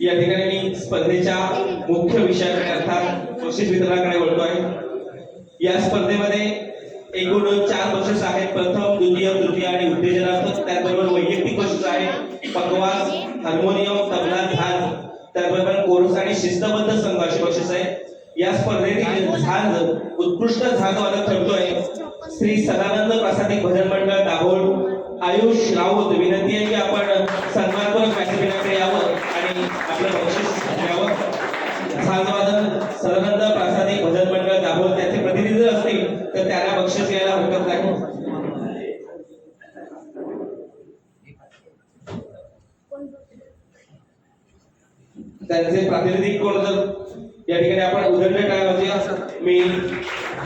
या ठिकाणी मी स्पर्धेच्या मुख्य विषयाकडे अर्थात बक्षीस वितरणाकडे वळतोय. या स्पर्धेमध्ये एकूण चार बक्षीस आहेत. प्रथम द्वितीय तृतीय आणि उत्तेजनात्मक त्याचबरोबर वैयक्तिक बक्षीस आहे. पकवाज हार्मोनियम तबला झांज त्याचबरोबर कोरस आणि शिस्तबद्ध संघ अशी बक्षीस आहे. या स्पर्धेतील झांज उत्कृष्ट झांज वादक ठरतोय. श्री सदानंद प्रासादिक भजन मंडळ दाभोळ आयुष राऊत विनंती आहे की आपण सन्मानपूर्वक व्यासपीठाकडे यावं आणि आपलं बक्षीस घ्यावं झांजवादन सदानंद प्रासादिक भजन मंडळ दाभोळ त्याचे प्रतिनिधी असतील तर त्याला बक्षीस घ्यायला हरकत नाही. त्यांचे प्रातिनिधिक कोण जर या ठिकाणी आपण उदंड टाळावरती मी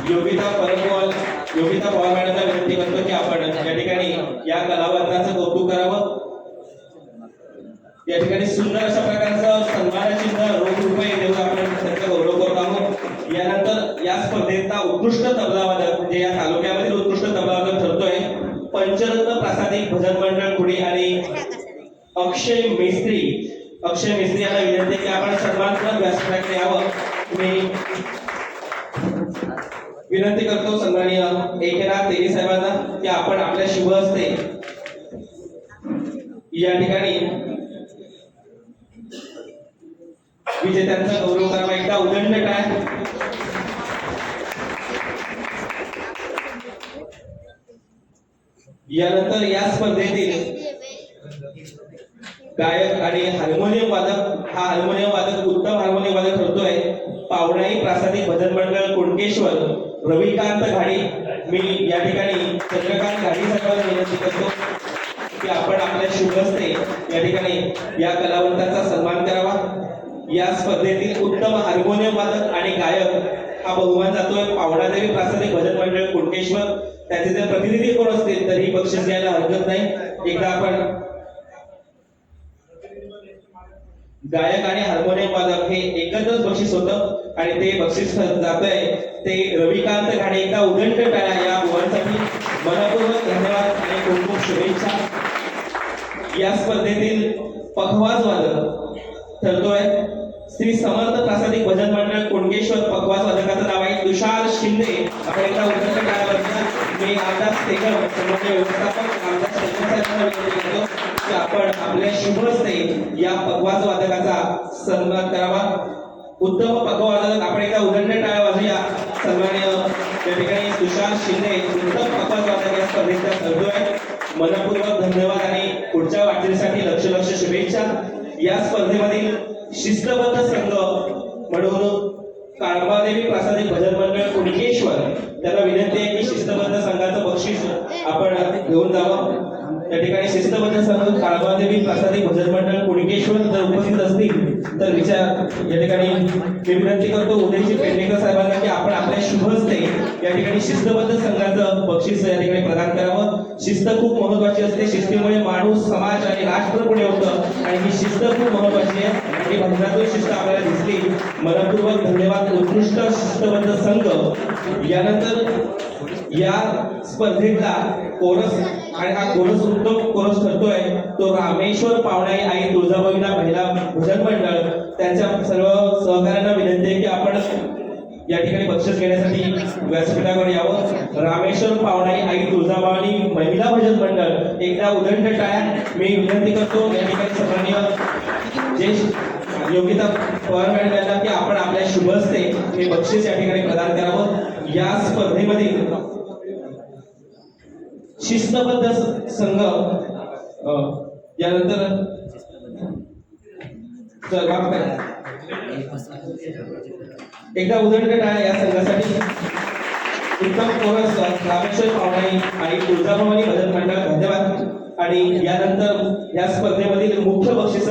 योगिता परमवाल योगिता पवार मॅडमला विनंती करतो की आपण या ठिकाणी या कलावंतांचं कौतुक करावं. या ठिकाणी सुंदर अशा प्रकारचं सन्मानचिन्ह रोख रुपये देऊन आपण त्यांचा गौरव करत आहोत. यानंतर या स्पर्धेचा उत्कृष्ट तबलावादक म्हणजे या तालुक्यामधील उत्कृष्ट तबलावादक ठरतोय. पंचरत्न प्रासादिक भजन मंडळ कुडी आणि अक्षय मिस्त्री. अक्षय मिस्त्री यांना विनंती की आपण सन्मानपूर्वक व्यासपीठाकडे यावं. तुम्ही विनंती करतो सन्माननीय एकनाथ तेली साहेबांना की आपण आपल्या शिव असते या ठिकाणी विजेत्यांचा गौरव करावा. एकदा उदंड काय? यानंतर या स्पर्धेतील गायक आणि हार्मोनियम वादक हा हार्मोनियम वादक उत्तम हार्मोनियम वादक ठरतोय. पावणाई प्रासादिक भजन मंडळ कोणकेश्वर रविकांत घाडी मी या ठिकाणी चंद्रकांत घाडी साहेबांना विनंती करतो की आपण आपल्या शुभस्ते या ठिकाणी या कलावंताचा सन्मान करावा. या स्पर्धेतील उत्तम हार्मोनियम वादक आणि गायक हा बहुमान जातोय. पावणादेवी प्रासादिक भजन मंडळ कुणकेश्वर त्याचे जर प्रतिनिधी कोण असतील तरी बक्षीस घ्यायला हरकत नाही. एकदा आपण गायक आणि हार्मोनियम वादक हे एकत्रच बक्षीस होतं. आणि ते बक्षीस जात आहे ते रविकांत घाणे एकदा उदंड टाळा या मुलांसाठी. मनपूर्वक धन्यवाद आणि खूप खूप शुभेच्छा. या स्पर्धेतील पखवाज वादक ठरतोय. श्री समर्थ प्रासादिक भजन मंडळ कोणगेश्वर पखवाज वादकाचं नाव आहे. तुषार शिंदे. आपण एकदा उदंड टाळा मी आमदार सेगम म्हणजे व्यवस्थापक आमदार सेगम साहेबांना विनंती करतो की आपण आपल्या शुभस्ते या पखवाज वादकाचा सन्मान करावा. उत्तम पकवादक आपण एकदा उदंड टाळ्या वाजूया. सन्मान्य त्या ठिकाणी सुशांत शिंदे उत्तम पकवाज या स्पर्धेचा ठरतोय मनपूर्वक धन्यवाद आणि पुढच्या वाटचालीसाठी लक्ष लक्ष शुभेच्छा. या स्पर्धेमधील शिस्तबद्ध संघ म्हणून काळबादेवी प्रासादिक भजन मंडळ कुणकेश्वर त्यांना विनंती आहे की शिस्तबद्ध संघाचं बक्षीस आपण घेऊन जावं. त्या ठिकाणी शिस्तबद्ध संघ काळबादेवी प्रासादिक भजन मंडळ कुणकेश्वर जर उपस्थित असतील तर विचार या ठिकाणी विनंती करतो उदयजी पेडणेकर साहेबांना की आपण आपल्या शुभ हस्ते या ठिकाणी शिस्तबद्ध संघाचं बक्षीस या ठिकाणी प्रदान करावं. शिस्त खूप महत्वाची असते. शिस्तीमुळे माणूस समाज आणि राष्ट्र पुढे होतं. आणि ही शिस्त खूप महत्वाची आहे. आणि भजनातून शिस्त आपल्याला दिसली. मनपूर्वक धन्यवाद. उत्कृष्ट शिस्तबद्ध संघ. यानंतर या स्पर्धेतला कोरस आणि हा कोरस उत्तम कोरस ठरतोय तो रामेश्वर पावणाई आई तुळजाभवानीला महिला भजन मंडळ. त्यांच्या सर्व सहकाऱ्यांना विनंती आहे की आपण या ठिकाणी बक्षीस घेण्यासाठी व्यासपीठावर यावं. रामेश्वर पावणाई आई तुळजाभवानी महिला भजन मंडळ एकदा उदंड टाळ्या मी विनंती करतो या ठिकाणी सन्माननीय जे योगिता पवार मॅडम यांना की आपण आपल्या शुभस्ते हे बक्षीस या ठिकाणी प्रदान करावं. या स्पर्धेमध्ये शिस्तबद्ध संघ. हो. यानंतर चल, एकदा उदंडगट आहे या संघासाठी. उत्तम कोरस रामेश्वर पावणाई आणि तुळजाभवानी भजन मंडळ धन्यवाद. आणि यानंतर या स्पर्धेमधील मुख्य बक्षिस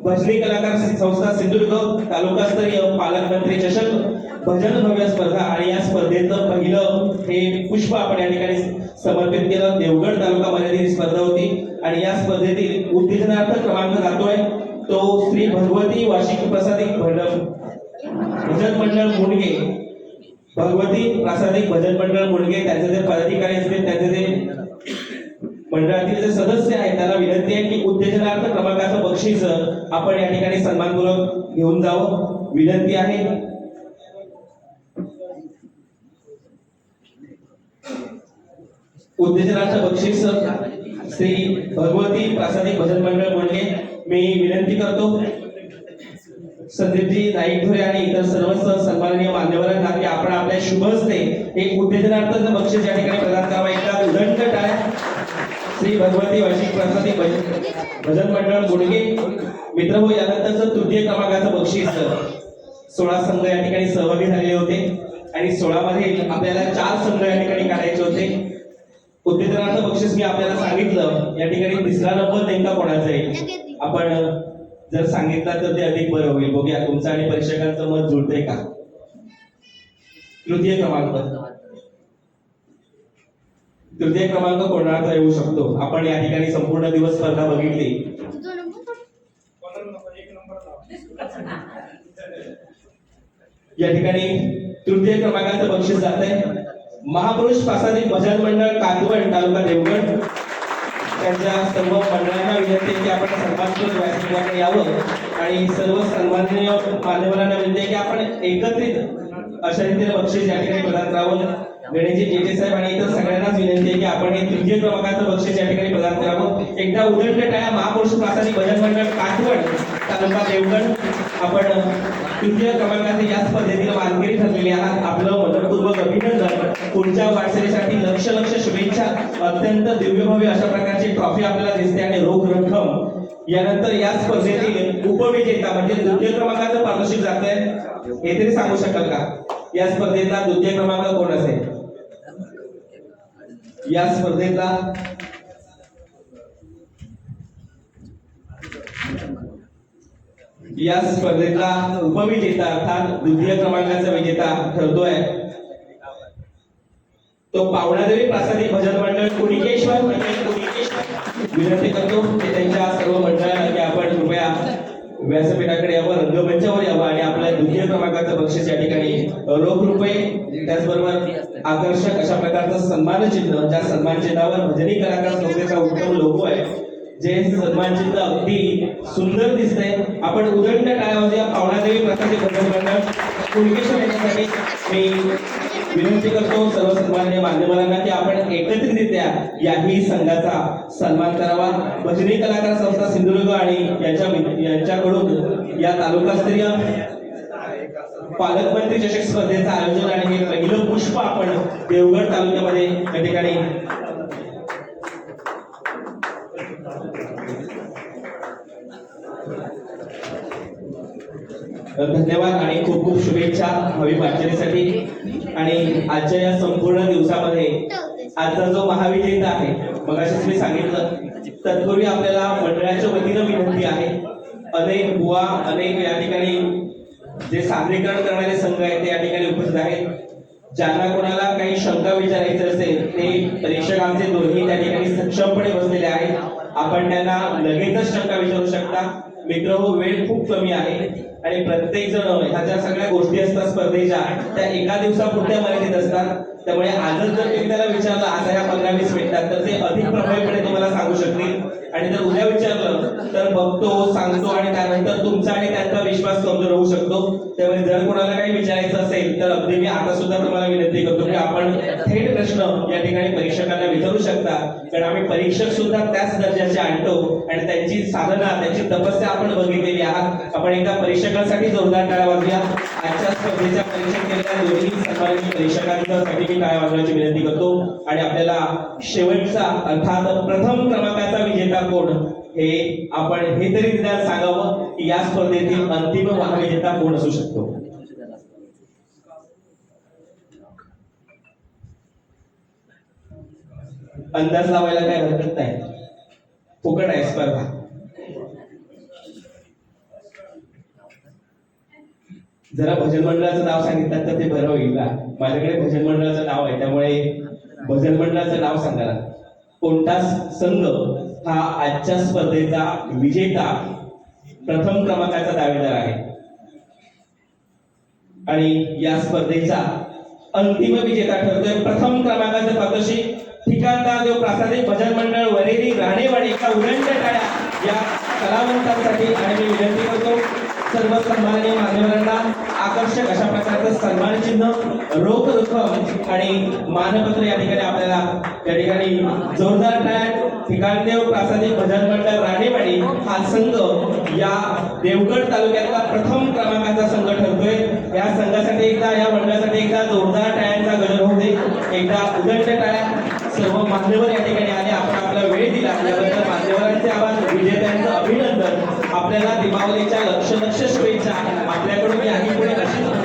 भजनी कलाकार संस्था सिंधुदुर्ग तालुकास्तरीय पालकमंत्री चषक भजन भव्य स्पर्धा आणि या स्पर्धेचं पहिलं हे पुष्प आपण या ठिकाणी समर्पित केलं. देवगड तालुका मर्यादित स्पर्धा होती आणि या स्पर्धेतील उत्तेजनार्थ क्रमांक जातोय. तो श्री भगवती वार्षिक प्रसादिक भजन. भजन मंडळ मुंडगे. भगवती प्रासादिक भजन मंडळ मुंडगे. त्यांचे जे पदाधिकारी असतील त्यांचे जे मंडळातील जे सदस्य आहेत त्यांना विनंती आहे की उत्तेजनार्थ क्रमांकाचं बक्षीस बक्षीस आपण या ठिकाणी सन्मानपूर्वक घेऊन जावं. विनंती आहे. उत्तेजनाचं बक्षीस श्री भगवती प्रासादिक भजन मंडळ बोलणे मी विनंती करतो. संदीपजी नाईकधुरे आणि इतर सर्व सन्माननीय मान्यवरांना की आपण आपल्या शुभ हस्ते एक उत्तेजनार्थचं बक्षीस या ठिकाणी प्रदान करावं. एकदा उदंड टाळ्या. श्री भगवती वार्षिक प्रासादिक भजन भजन मंडळ गुडगे मित्र हो यानंतरचं तृतीय क्रमांकाचं बक्षीस. सोळा संघ या ठिकाणी सहभागी झालेले होते. आणि सोळा मध्ये आपल्याला चार संघ या ठिकाणी काढायचे होते. उत्तेजनाचं बक्षीस मी आपल्याला सांगितलं या ठिकाणी तिसरा नंबर नेमका कोणाचा आहे? आपण जर सांगितलं तर ते अधिक बरं होईल. बघूया तुमचं आणि परीक्षकांचं मत जुळतंय का? तृतीय क्रमांक. तृतीय क्रमांक कोणाचा येऊ शकतो? आपण या ठिकाणी संपूर्ण दिवस स्पर्धा बघितली. या ठिकाणी तृतीय क्रमांकाचं बक्षीस जात आहे महापुरुष प्रासादिक भजन मंडळ कातवण तालुका देवगड. त्यांच्या सर्व मंडळांना विनंती आहे की आपण सर्वांचं व्यासपीठाकडे यावं आणि सर्व सन्माननीय मान्यवरांना विनंती आहे की आपण एकत्रित अशा रीतीने बक्षीस या ठिकाणी प्रदान करावं. गणेशजी जेजे साहेब आणि इतर सगळ्यांनाच विनंती आहे की आपण हे तृतीय क्रमांकाचं बक्षीस या ठिकाणी प्रदान करावं. एकदा उदंड टाळ्या महापुरुष प्रासादिक भजन मंडळ कातवण तालुका देवगड. आपण तृतीय क्रमांकाचे या स्पर्धेतील मानकरी ठरलेले आहात. आपलं मनपूर्वक अभिनंदन. पुढच्या वाटचालीसाठी लक्ष लक्ष शुभेच्छा. अत्यंत दिव्यभव्य अशा प्रकारची ट्रॉफी आपल्याला दिसते आणि रोख रक्कम. यानंतर या स्पर्धेतील उपविजेता म्हणजे द्वितीय क्रमांकाचं पारितोषिक जात आहे हे तरी सांगू शकाल का? या स्पर्धेचा द्वितीय क्रमांक कोण असेल? या स्पर्धेचा या स्पर्धेतला उपविजेता अर्थात द्वितीय क्रमांकाचा विजेता ठरतोय. तो पावणादेवी प्रासादिक भजन मंडळ कुणिकेश्वर म्हणजे कुणिकेश्वर? विनंती करतो ते त्यांच्या सर्व मंडळाला व्यासपीठाकडे यावं रंगमंचावर यावं आणि आपल्या द्वितीय क्रमांकाचं बक्षीस या ठिकाणी रोख रुपये त्याचबरोबर आकर्षक अशा प्रकारचं सन्मान चिन्ह ज्या सन्मान चिन्हावर भजनी कलाकार संस्थेचा उत्तम लोगो आहे जे सन्मान चिन्ह अगदी सुंदर दिसतंय. आपण उदंड टाळ्या पावणादेवी प्रकारचे भजन मंडळ पुलकेश्वर यांच्यासाठी मी विनंती करतो सर्व सन्मान्य मान्यवरांना की आपण एकत्रितरित्या याही संघाचा सन्मान करावा. भजनी कलाकार संस्था सिंधुदुर्ग आणि यांच्या यांच्याकडून या तालुकास्तरीय पालकमंत्री चषक स्पर्धेचं आयोजन आणि हे पहिलं पुष्प आपण देवगड तालुक्यामध्ये या ठिकाणी धन्यवाद आणि खूप खूप शुभेच्छा हवी वाटचालीसाठी आणि आजच्या या संपूर्ण दिवसामध्ये आजचा जो महाविजेता आहे मगाशीच मी सांगितलं तत्पूर्वी आपल्याला मंडळाच्या वतीनं विनंती आहे अनेक बुवा अनेक या ठिकाणी जे सादरीकरण करणारे संघ आहेत ते या ठिकाणी उपस्थित आहेत. ज्यांना कोणाला काही शंका विचारायची असेल ते परीक्षकांचे दोन्ही त्या ठिकाणी सक्षमपणे बसलेले आहेत. आपण त्यांना लगेचच शंका विचारू शकता. मित्र हो वेळ खूप कमी आहे. आणि प्रत्येक जण ह्या ज्या सगळ्या गोष्टी असतात स्पर्धेच्या त्या एका दिवसापुरत्या मर्यादित असतात. त्यामुळे आजच जर तुम्ही त्याला विचारलं आता ह्या पंधरा वीस मिनिटात तर ते अधिक प्रभावीपणे तुम्हाला सांगू शकतील. आणि जर उद्या विचारलं तर बघतो सांगतो आणि त्यानंतर तुमचा आणि त्यांचा विश्वास कमजोर होऊ शकतो. त्यामुळे जर कोणाला काही विचारायचं असेल तर अगदी मी आता सुद्धा तुम्हाला विनंती करतो आपण थेट प्रश्न या ठिकाणी परीक्षकांना विचारू शकता. कारण आम्ही परीक्षक सुद्धा त्याच दर्जाचे आणतो आणि त्यांची साधना त्यांची तपस्या आपण बघितलेली आहात. आपण एकदा परीक्षकांसाठी जोरदार टाळ्या वाजूया आजच्या स्पर्धेच्या परीक्षक केलेल्या दोन्ही सन्मानित परीक्षकांसाठी मी टाळ्या वाजवायची विनंती करतो. आणि आपल्याला शेवटचा अर्थात प्रथम क्रमांकाचा विजेता कोण? हे आपण हे तरी निदान सांगावं की या स्पर्धेतील अंतिम महाविजेता कोण असू शकतो? अंदाज लावायला काय हरकत नाही. फुकट आहे स्पर्धा. जरा भजन मंडळाचं नाव सांगितलं तर ते बरं होईल ना. माझ्याकडे भजन मंडळाचं नाव आहे त्यामुळे भजन मंडळाचं नाव सांगा कोणता संघ हा आजच्या स्पर्धेचा विजेता प्रथम क्रमांकाचा दावेदार आहे. आणि या स्पर्धेचा अंतिम विजेता ठरतोय प्रथम क्रमांक पारितोषिक भजन मंडळ वरेरी राणेवाडी एका उलंड टाळ्या या कलावंतांसाठी आणि मी विनंती करतो सर्व सन्माननीय मान्यवरांना आकर्षक अशा प्रकारचं सन्मान चिन्ह रोख रक्कम आणि मानपत्र या ठिकाणी आपल्याला या ठिकाणी जोरदार टाळ्या ठिकाणदेव प्रासादिक भजन मंडळ राणेवाडी हा संघ या देवगड तालुक्यातला प्रथम क्रमांकाचा संघ ठरतोय. या संघासाठी एकदा या मंडळासाठी एकदा जोरदार टाळ्यांचा गजर होते एकदा उदंड टाळ्या. सर्व मान्यवर या ठिकाणी आले. आपण आपला वेळ दिला. याबद्दल मान्यवरांचे आभार. विजेत्यांचं अभिनंदन. आपल्याला दीपावलीच्या लक्ष लक्ष शुभेच्छा आपल्याकडून याही पुढे अशीच